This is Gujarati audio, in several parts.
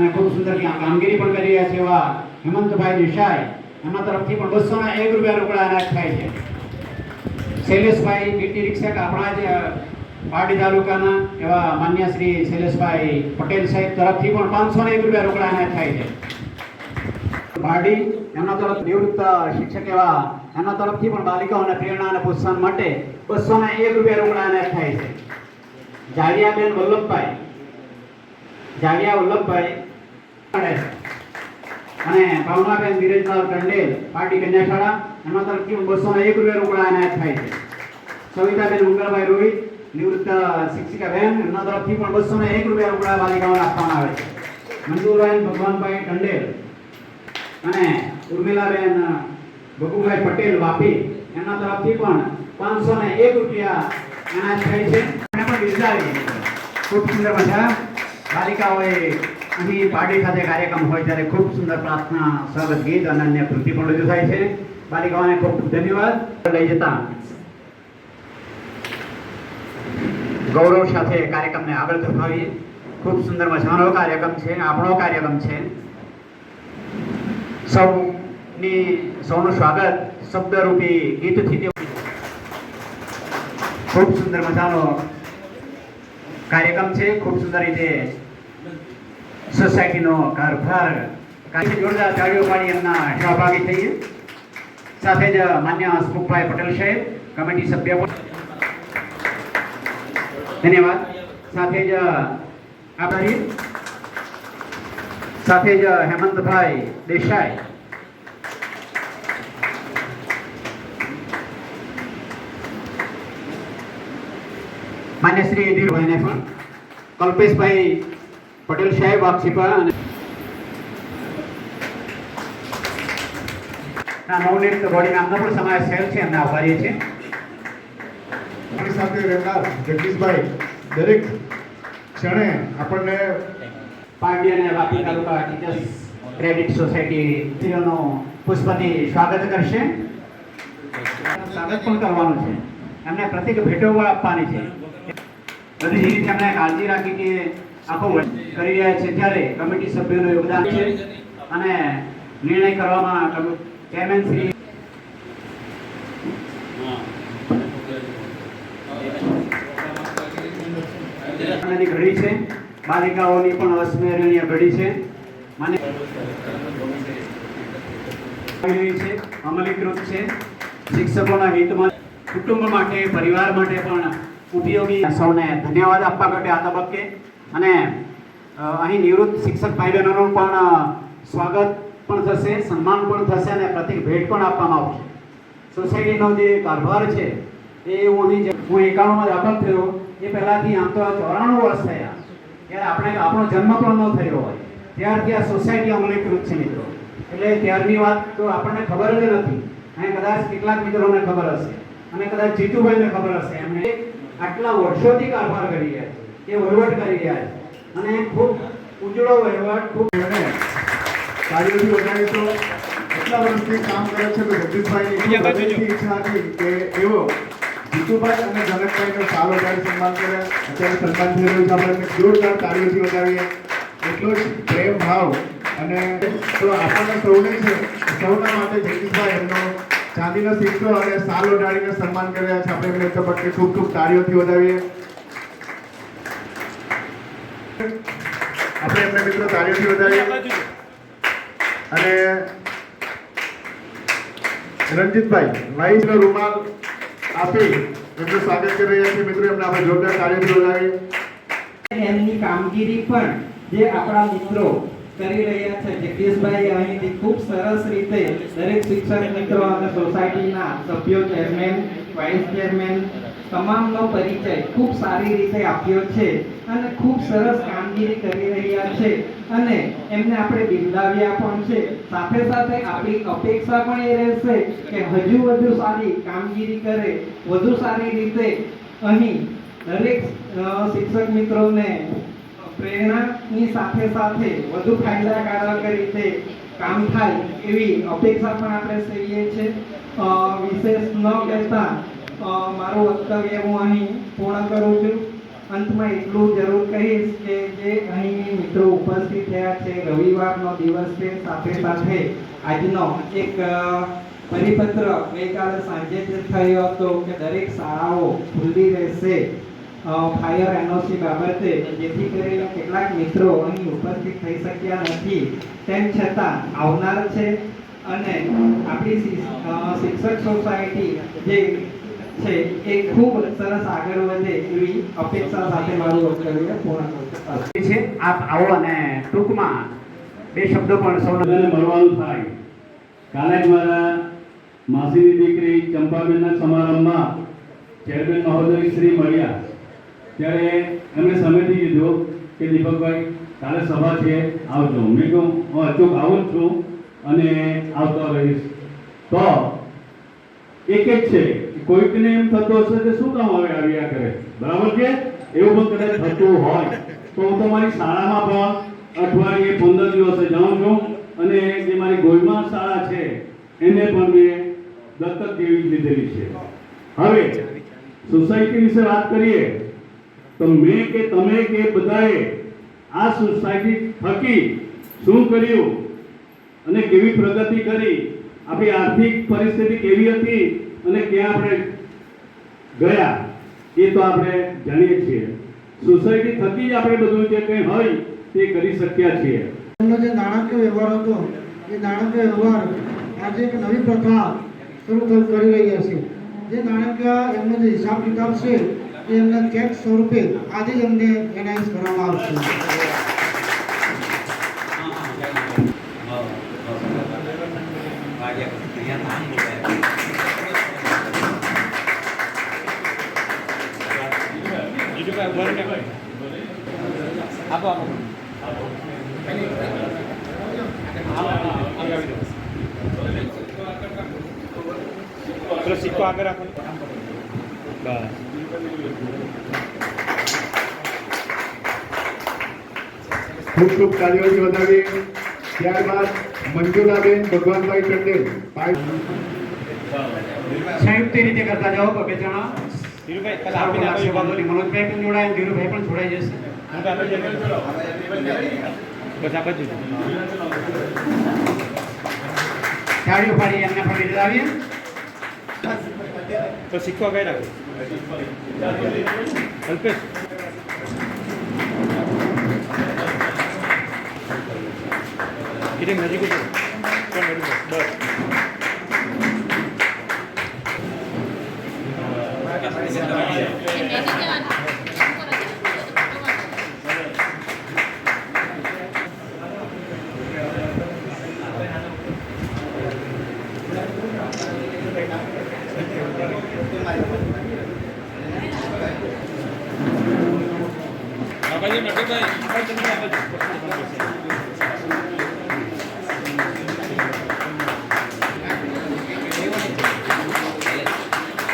અને ખૂબ સુંદર કામગીરી પણ કરી રહ્યા છે એવા હેમંતભાઈ દેસાઈ. એમના તરફથી પણ બસો ના એક રૂપિયા રોકડા અનાજ થાય છે. શૈલેષભાઈ પીટી રિક્ષક આપણા જ પારડી તાલુકાના એવા માન્ય શ્રી શૈલેષભાઈ પટેલ સાહેબ તરફથી પણ પાંચસો ને એક રૂપિયા રોકડા અનાજ થાય છે. પારડી એમના તરફ નિવૃત્ત શિક્ષક એવા એમના તરફથી પણ બાલિકાઓને પ્રેરણા અને પ્રોત્સાહન માટે બસો ને એક રૂપિયા રોકડા અનાજ થાય છે. જાડિયાબેન વલ્લભભાઈ. જાડિયા વલ્લભભાઈ. અને ભાવનાબેન ધીરજલાલ ટંડેલ પાર્ટી કન્યાશાળા એમના તરફથી બસો એક રૂપિયા રોકડા એનાયત થાય છે. સવિતાબેન મંગળભાઈ રોહિત, નિવૃત્ત શિક્ષિકાબેન, એમના તરફથી પણ બસો એક રૂપિયા રોકડા બાલિકાઓને આપવામાં આવે છે. મંજુરબેન, ભગવાનભાઈ ટંડેલ અને ઉર્મિલાબેન, ભગુભાઈ પટેલ, વાપી, એમના તરફથી પણ પાંચસો ને એક રૂપિયા એનાયત થાય છે. બિરદાવી ખૂબ બાલિકાઓએ અહીં પાર્ટી ખાતે કાર્યક્રમ હોય ત્યારે ખૂબ સુંદર પ્રાર્થના સરસ ગીત અને અન્ય કૃતિ પણ રજૂ થાય છે. બાલિકાઓને ખૂબ ધન્યવાદ. લઈ જતા ગૌરવ સાથે કાર્યક્રમને આગળ ધપાવીએ. ખૂબ સુંદર મજાનો કાર્યક્રમ છે, આપણો કાર્યક્રમ છે. સૌની, સૌનું સ્વાગત શબ્દરૂપી ગીતથી ખૂબ સુંદર મજાનો કાર્યક્રમ છે, ખૂબ સુંદર રીતે સોસાયટીનો કારભાર કાર્ય જોરદાર તાળીઓ પાડી એમના સહભાગી થઈએ. સાથે જ માન્ય હસમુખભાઈ પટેલ સાહેબ, કમિટી સભ્ય પણ. ધન્યવાદ. સાથે જ, આભારી. સાથે જ હેમંતભાઈ દેસાઈ. માન્ય શ્રી ધીરુભાઈને પણ. કલ્પેશભાઈ પટેલ સાહેબ અને બોડી નામનો પણ સમાવેશ થયેલ છે એમને આભારી છે આપણી સાથે રહેનાર જગદીશભાઈ દરેક ક્ષણે આપણને પારડી અને વાપી તાલુકા ટીચર્સ ક્રેડિટ સોસાયટીનો પુષ્પથી સ્વાગત કરશે. સ્વાગત પણ કરવાનું છે. એમને પ્રતિક ભેટો આપવાની છે. બધી એમને કાળજી રાખી કે આખો કરી રહ્યા છે. ત્યારે કમિટી સભ્યોનું યોગદાન છે અને નિર્ણય કરવામાં ચેરમેન શ્રી ઘડી છે. બાલિકાઓની પણ અસ્મરણીય ઘડી છે. મને છે. અમલીકૃત છે. શિક્ષકોના હિતમાં, કુટુંબ માટે, પરિવાર માટે પણ ઉપયોગી. સૌને ધન્યવાદ આપવા માટે આ તબક્કે. અને અહીં નિવૃત્ત શિક્ષક ભાઈ બહેનોનું પણ સ્વાગત પણ થશે, સન્માન પણ થશે અને પ્રતિક ભેટ પણ આપવામાં આવશે. સોસાયટીનો જે કારભાર છે, એ હું અહીં હું એકાણુંમાં દાખલ થયો, એ પહેલાંથી આમ તો ચોરાણું વર્ષ થયા. ત્યારે આપણે, આપણો જન્મ પણ ન થયો હોય. ત્યારથી આ સોસાયટી અમલીકૃત છે મિત્રો. એટલે ત્યારની વાત તો આપણને ખબર જ નથી. અને કદાચ કેટલાક મિત્રોને ખબર હશે અને કદાચ જીતુભાઈને ખબર હશે. એમણે આટલા વર્ષોથી કારભાર કરી રહ્યા છે. એ વહીવટ કરી રહ્યા છે. અને ખૂબ ઉજળો વહીવટ ખૂબ કાર્યોથી વધારીશું એટલા વર્ષથી કામ કરે છે તો જગદીશભાઈની ઈચ્છા હતી કે એવો જીતુભાઈ અને જનકભાઈનો સારો ત્યારે સન્માન કરે. અત્યારે સન્માન થઈ રહ્યું છે આપણે જોરદાર તાળીઓથી વધારીએ એટલો જ પ્રેમ ભાવ અને તો આપણને સૌને છે સૌના માટે જગદીશભાઈ એમનો ચાંદીનો સિક્કો અને સાલ ઓઢાડીને સન્માન કર્યા છે. આપણે એમને તબક્કે ખૂબ ખૂબ તાળીઓથી વધાવીએ. આપણે એમને મિત્રો તાળીઓથી વધારીએ. અને રણજીતભાઈ વાઈસનો રૂમાલ આપી એમનું સ્વાગત કરી રહ્યા છીએ. મિત્રો, એમને આપણે જોરદાર તાળીઓથી વધારીએ. એમની કામગીરી પણ જે આપણા મિત્રો કરી રહ્યા છે, જગદીશભાઈ અહીંથી ખૂબ સરસ રીતે દરેક શિક્ષક મિત્રો અને સોસાયટીના સભ્યો ચેરમેન વાઇસ ચેરમેન તમામનો પરિચય ખૂબ સારી રીતે આપ્યો છે અને ખૂબ સરસ કામગીરી કરી રહ્યા છે. અને એમને આપણે બિરદાવ્યા પણ છે. સાથે સાથે આપણી અપેક્ષા પણ એ રહેશે કે હજુ વધુ સારી કામગીરી કરે. વધુ સારી રીતે અહીં દરેક શિક્ષક મિત્રોને પ્રેરણાની સાથે સાથે વધુ ફાયદાકારક રીતે કામ થાય એવી અપેક્ષા પણ આપણે સેવીએ છીએ. વિશેષ ન કહેતા મારું વક્તવ્ય હું અહીં પૂર્ણ કરું છું. અંતમાં એટલું જરૂર કહીશ કે જે અહીં મિત્રો ઉપસ્થિત થયા છે, રવિવારનો દિવસ છે, સાથે સાથે આજનો એક પરિપત્ર ગઈકાલે સાંજે જ થયો હતો કે દરેક શાળાઓ ખુલ્લી રહેશે. ફાયર એનઓસી બાબતે જેથી કરીને કેટલાક મિત્રો અહીં ઉપસ્થિત થઈ શક્યા નથી. તેમ છતાં આવનાર છે અને આપણી શિક્ષક સોસાયટી જે છે. એ ખૂબ સરસ આગળ વધે એવી અપેક્ષા સાથે મારું વક્તવ્ય પૂર્ણ કરું છે. આપ આવો અને ટૂંકમાં બે શબ્દો પણ સૌને મળવાનું થાય. કાલે જ મારા માસીની દીકરી ચંપાબેનના સમારંભમાં ચેરમેન મહોદય શ્રી મળ્યા. ત્યારે એમણે સમયથી કીધું કે દીપકભાઈ કાલે સભા છે આવજો. મેં કહું હું અચૂક આવું જ છું અને આવતો રહીશ. તો એક જ છે કોઈકને એમ થતો હશે કે શું કામ હવે આવ્યા કરે? બરાબર છે એવું પણ કદાચ થતું હોય. તો હું તો મારી શાળામાં પણ અઠવાડિયે પંદર દિવસે જાઉં છું અને જે મારી ગોલમાં શાળા છે, એને પણ મેં દત્તક જેવી લીધેલી છે. હવે સોસાયટી વિશે વાત કરીએ, તો મેં કે તમે કે બધાએ આ સોસાયટી થકી શું કર્યું અને કેવી પ્રગતિ કરી? આપણી આર્થિક પરિસ્થિતિ કેવી હતી અને ક્યાં આપણે ગયા, એ તો આપણે જાણીએ છીએ. સોસાયટી થકી જ આપણે બધું જે કંઈ હોય, તે કરી શક્યા છીએ. એમનો જે નાણાકીય વ્યવહાર હતો, એ નાણાકીય વ્યવહાર આજે એક નવી પ્રથા શરૂ કરી રહ્યા છે. જે નાણાકીય એમનો જે હિસાબ કિતાબ છે, એ એમને ચેક સ્વરૂપે આજે જ એમને એનાયન્સ કરવામાં આવશે. પેલો સિક્કો આગળ રાખો. બસ ખૂબ ખૂબ તાળીઓથી વધાવી ત્યારબાદ મંજુલાબેન ભગવાનભાઈ પટેલ સંયુક્ત રીતે કરતા જાઓ બે જણા ધીરુભાઈ. મનોજભાઈ પણ જોડાય ધીરુભાઈ પણ જોડાઈ જશે જ દીધું. તાળીઓ પાડી એમને પણ બિરદાવીએ તો શીખવા રાખો અલ્પેશ એટલે નજીક ઉતરો? બસ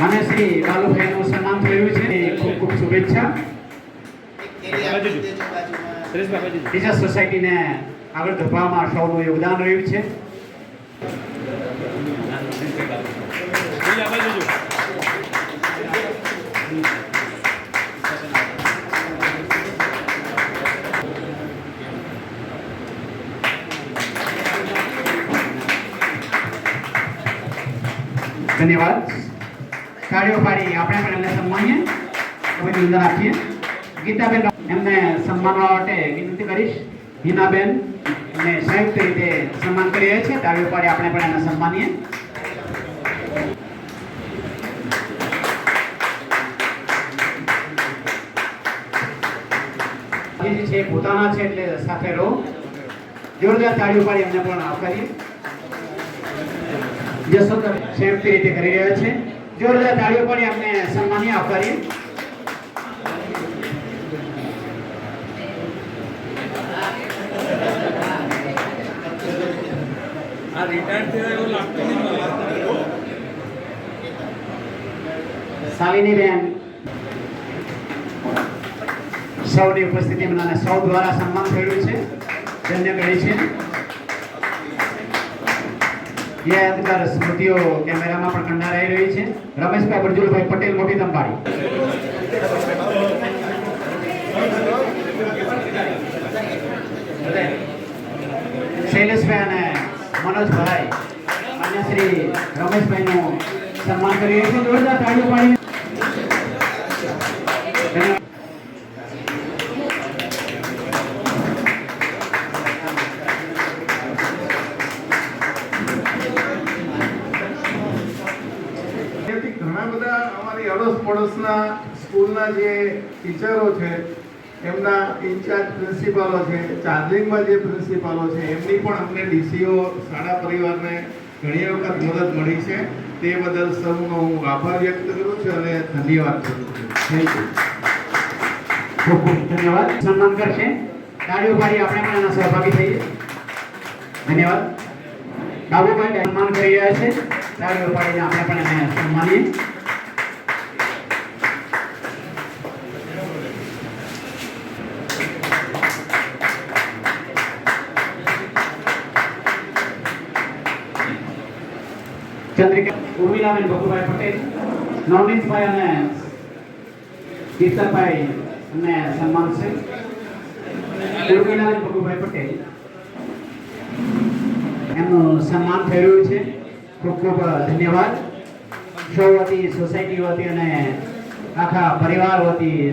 મને શ્રી બાલુભાઈનું સન્માન થયું છે ખૂબ ખૂબ શુભેચ્છા. બીજા સોસાયટીને આગળ ધપાવવામાં સૌનું યોગદાન રહ્યું છે. ધન્યવાદ. તાળીઓ પાડી આપણે પણ એમને સન્માનીએ અભિનંદન આપીએ. ગીતાબેન, એમને સન્માનવા માટે વિનંતી કરીશ. હિનાબેન અને સંયુક્ત રીતે સન્માન કરી રહ્યા છે. તાળીઓ પાડી આપણે પણ એને સન્માનીએ છે પોતાના છે એટલે સાથે રહો. જોરદાર તાળીઓ પાડી એમને પણ આવકારીએ. જસોદર સંયુક્ત રીતે કરી રહ્યા છે. જોરદાર તાળીઓ પણ આપણે સન્માનીય આવકારીએ શાલિની બેન સૌની ઉપસ્થિતિમાં સૌ દ્વારા સન્માન થયેલું છે. ધન્ય ગણી છે. યાદગાર સ્મૃતિઓ કેમેરામાં પણ કંડારાઈ રહી છે. રમેશભાઈ બરજુલભાઈ પટેલ મોટી તંબાડી શૈલેષભાઈ અને મનોજભાઈ, માન્ય શ્રી રમેશભાઈનું સન્માન કરીએ છીએ. જોરદાર તાળીઓ પાડીને ઘણા બધા અમારી અડોશ પડોશના સ્કૂલના જે ટીચરો છે, એમના ઇન્ચાર્જ પ્રિન્સિપાલો છે ચાર્જિંગમાં જે પ્રિન્સિપાલો છે, એમની પણ અમને ડીસીઓ શાળા પરિવારને ઘણી વખત મદદ મળી છે. તે બદલ સૌનો હું આભાર વ્યક્ત કરું છું અને ધન્યવાદ કરું છું. થેન્ક યુ ખૂબ ખૂબ ધન્યવાદ. સન્માન કરશે. તાળીઓ પાડી આપણે પણ એના સહભાગી થઈએ. ધન્યવાદ. બાબુભાઈ, સન્માન કરી રહ્યા છે. તાળીઓ પાડીને આપણે પણ એને સન્માનીએ. ચંદ્રિકા ઉર્મિલાબેન ભગુભાઈ પટેલ, નવનીતભાઈ અને કીર્તનભાઈ અને સન્માન છે. ઉર્મિલાબેન ભગુભાઈ પટેલ. એમનું સન્માન થઈ રહ્યું છે. ખૂબ ખૂબ ધન્યવાદ. શો વતી સોસાયટી વતી અને આખા પરિવાર વતી